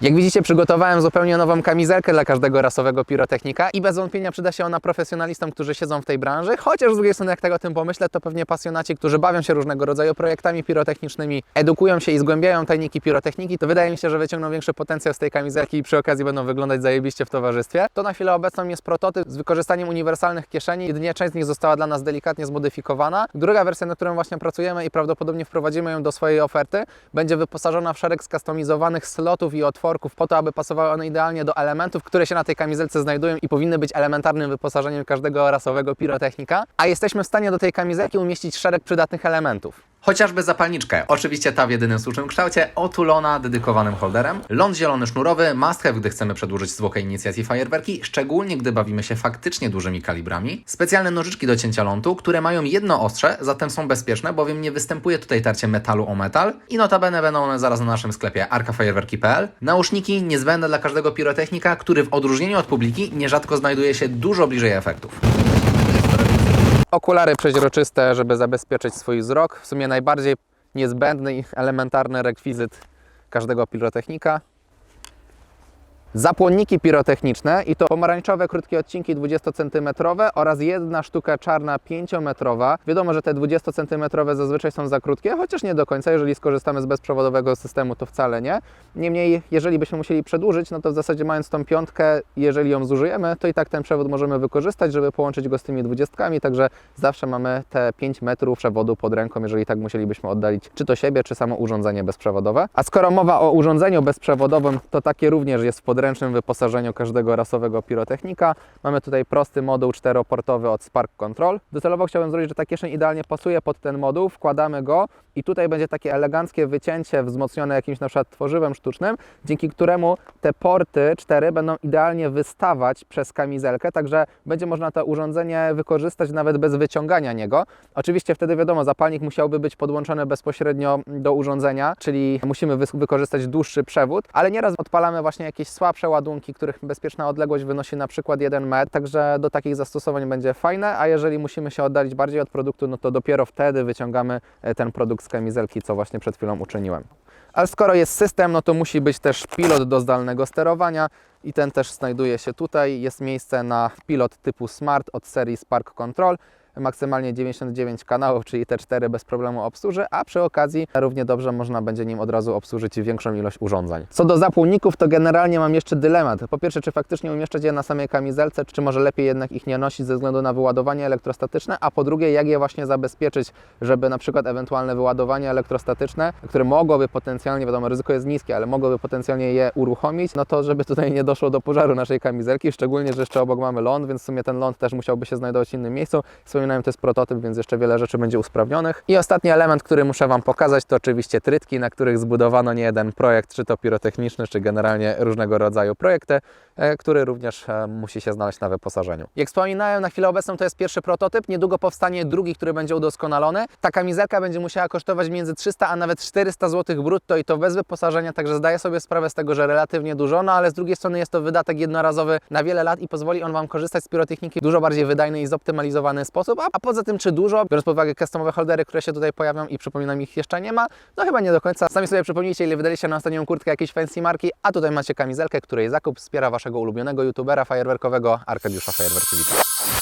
Jak widzicie, przygotowałem zupełnie nową kamizelkę dla każdego rasowego pirotechnika i bez wątpienia przyda się ona profesjonalistom, którzy siedzą w tej branży, chociaż z drugiej strony, jak tak o tym pomyślę, to pewnie pasjonaci, którzy bawią się różnego rodzaju projektami pirotechnicznymi, edukują się i zgłębiają tajniki pirotechniki, to wydaje mi się, że wyciągną większy potencjał z tej kamizelki i przy okazji będą wyglądać zajebiście w towarzystwie. To na chwilę obecną jest prototyp z wykorzystaniem uniwersalnych kieszeni, jedynie część z nich została dla nas delikatnie zmodyfikowana. Druga wersja, nad którą właśnie pracujemy i prawdopodobnie wprowadzimy ją do swojej oferty, będzie wyposażona w szereg skustomizowanych slotów i po to, aby pasowały one idealnie do elementów, które się na tej kamizelce znajdują i powinny być elementarnym wyposażeniem każdego rasowego pirotechnika. A jesteśmy w stanie do tej kamizelki umieścić szereg przydatnych elementów. Chociażby zapalniczkę, oczywiście ta w jedynym słusznym kształcie, otulona dedykowanym holderem, ląd zielony sznurowy, must have, gdy chcemy przedłużyć zwłokę inicjacji fajerwerki, szczególnie gdy bawimy się faktycznie dużymi kalibrami, specjalne nożyczki do cięcia lądu, które mają jedno ostrze, zatem są bezpieczne, bowiem nie występuje tutaj tarcie metalu o metal i notabene będą one zaraz na naszym sklepie arkafajerwerki.pl. Nauszniki niezbędne dla każdego pirotechnika, który w odróżnieniu od publiki nierzadko znajduje się dużo bliżej efektów. Okulary przeźroczyste, żeby zabezpieczyć swój wzrok. W sumie najbardziej niezbędny i elementarny rekwizyt każdego pirotechnika. Zapłonniki pirotechniczne i to pomarańczowe krótkie odcinki 20 cm oraz jedna sztuka czarna 5 metrowa. Wiadomo, że te 20 cm zazwyczaj są za krótkie, chociaż nie do końca. Jeżeli skorzystamy z bezprzewodowego systemu, to wcale nie. Niemniej, jeżeli byśmy musieli przedłużyć, no to w zasadzie mając tą piątkę, jeżeli ją zużyjemy, to i tak ten przewód możemy wykorzystać, żeby połączyć go z tymi dwudziestkami, także zawsze mamy te 5 metrów przewodu pod ręką, jeżeli tak musielibyśmy oddalić czy to siebie, czy samo urządzenie bezprzewodowe. A skoro mowa o urządzeniu bezprzewodowym, to takie również jest w podręcznym wyposażeniu każdego rasowego pirotechnika. Mamy tutaj prosty moduł czteroportowy od Spark Control. Docelowo chciałbym zrobić, że ta kieszeń idealnie pasuje pod ten moduł, wkładamy go i tutaj będzie takie eleganckie wycięcie wzmocnione jakimś na przykład tworzywem sztucznym, dzięki któremu te porty cztery będą idealnie wystawać przez kamizelkę, także będzie można to urządzenie wykorzystać nawet bez wyciągania niego. Oczywiście wtedy wiadomo, zapalnik musiałby być podłączony bezpośrednio do urządzenia, czyli musimy wykorzystać dłuższy przewód, ale nieraz odpalamy właśnie jakieś słabsze ładunki, których bezpieczna odległość wynosi na przykład 1 metr, także do takich zastosowań będzie fajne, a jeżeli musimy się oddalić bardziej od produktu, no to dopiero wtedy wyciągamy e, ten produkt z kamizelki, co właśnie przed chwilą uczyniłem. Ale skoro jest system, no to musi być też pilot do zdalnego sterowania i ten też znajduje się tutaj. Jest miejsce na pilot typu Smart od serii Spark Control. Maksymalnie 99 kanałów, czyli te 4 bez problemu obsłuży, a przy okazji równie dobrze można będzie nim od razu obsłużyć większą ilość urządzeń. Co do zapłonników, to generalnie mam jeszcze dylemat. Po pierwsze, czy faktycznie umieszczać je na samej kamizelce, czy może lepiej jednak ich nie nosić ze względu na wyładowanie elektrostatyczne, a po drugie, jak je właśnie zabezpieczyć, żeby na przykład ewentualne wyładowanie elektrostatyczne, które mogłoby potencjalnie, wiadomo, ryzyko jest niskie, ale mogłoby potencjalnie je uruchomić, no to żeby tutaj nie doszło do pożaru naszej kamizelki, szczególnie, że jeszcze obok mamy ląd, więc w sumie ten ląd też musiałby się znajdować w innym miejscu. Wspominałem, to jest prototyp, więc jeszcze wiele rzeczy będzie usprawnionych. I ostatni element, który muszę Wam pokazać, to oczywiście trytki, na których zbudowano nie jeden projekt, czy to pirotechniczny, czy generalnie różnego rodzaju projekty, e, który również e, musi się znaleźć na wyposażeniu. Jak wspominałem, na chwilę obecną to jest pierwszy prototyp, niedługo powstanie drugi, który będzie udoskonalony. Ta kamizelka będzie musiała kosztować między 300 a nawet 400 zł brutto i to bez wyposażenia, także zdaję sobie sprawę z tego, że relatywnie dużo, no ale z drugiej strony jest to wydatek jednorazowy na wiele lat i pozwoli on Wam korzystać z pirotechniki w dużo bardziej wydajny i zoptymalizowany sposób, a, a poza tym czy dużo, biorąc pod uwagę customowe holdery, które się tutaj pojawią i przypominam ich jeszcze nie ma, no chyba nie do końca. Sami sobie przypomnijcie, ile wydaliście na ostatnią kurtkę jakiejś fancy marki, a tutaj macie kamizelkę, której zakup wspiera Waszego ulubionego youtubera fajerwerkowego Arkadiusza Fajerwerkowicza.